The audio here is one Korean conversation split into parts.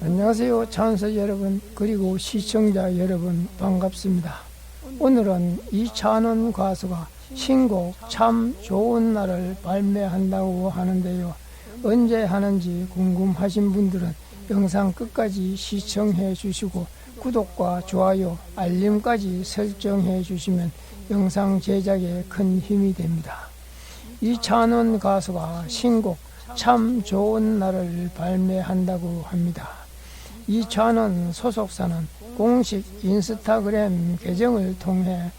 안녕하세요. 찬서 여러분, 그리고 시청자 여러분, 반갑습니다. 오늘은 이찬원 가수가 신곡 참 좋은 날을 발매한다고 하는데요. 언제 하는지 궁금하신 분들은 영상 끝까지 시청해 주시고 구독과 좋아요, 알림까지 설정해 주시면 영상 제작에 큰 힘이 됩니다. 이찬원 가수가 신곡 참 좋은 날을 발매한다고 합니다. 이찬원 소속사는 공식 인스타그램 계정을 통해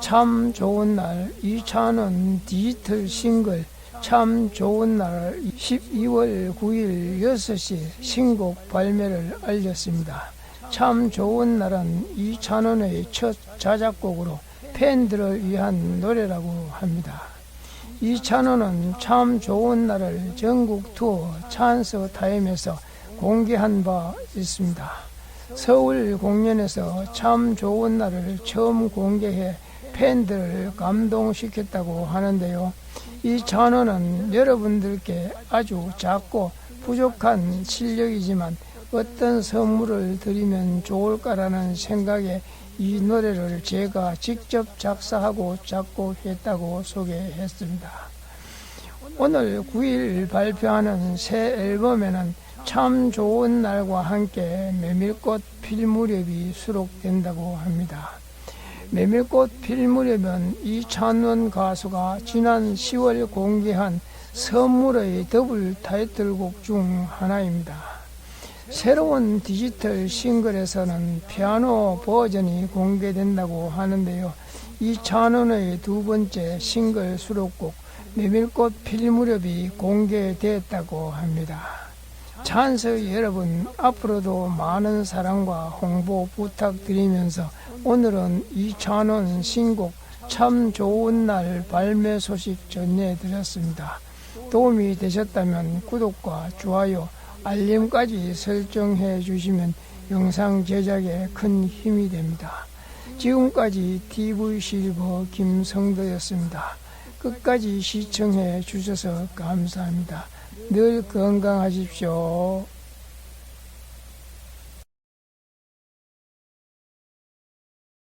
참 좋은 날 이찬원 디지털 싱글 참 좋은 날 12월 9일 6시 신곡 발매를 알렸습니다. 참 좋은 날은 이찬원의 첫 자작곡으로 팬들을 위한 노래라고 합니다. 이찬원은 참 좋은 날을 전국 투어 찬스 타임에서 공개한 바 있습니다. 서울 공연에서 참 좋은 날을 처음 공개해 팬들을 감동시켰다고 하는데요. 이 찬원은 여러분들께 아주 작고 부족한 실력이지만 어떤 선물을 드리면 좋을까라는 생각에 이 노래를 제가 직접 작사하고 작곡했다고 소개했습니다. 오늘 9일 발표하는 새 앨범에는 참 좋은 날과 함께 메밀꽃 필 무렵이 수록된다고 합니다. 메밀꽃 필 무렵은 이찬원 가수가 지난 10월 공개한 선물의 더블 타이틀곡 중 하나입니다. 새로운 디지털 싱글에서는 피아노 버전이 공개된다고 하는데요. 이찬원의 두 번째 싱글 수록곡 메밀꽃 필 무렵이 공개됐다고 합니다. 찬스 여러분 앞으로도 많은 사랑과 홍보 부탁드리면서 오늘은 이찬원 신곡 참 좋은 날 발매 소식 전해드렸습니다. 도움이 되셨다면 구독과 좋아요, 알림까지 설정해 주시면 영상 제작에 큰 힘이 됩니다. 지금까지 TV 실버 김성도였습니다. 끝까지 시청해 주셔서 감사합니다. 늘 건강하십시오.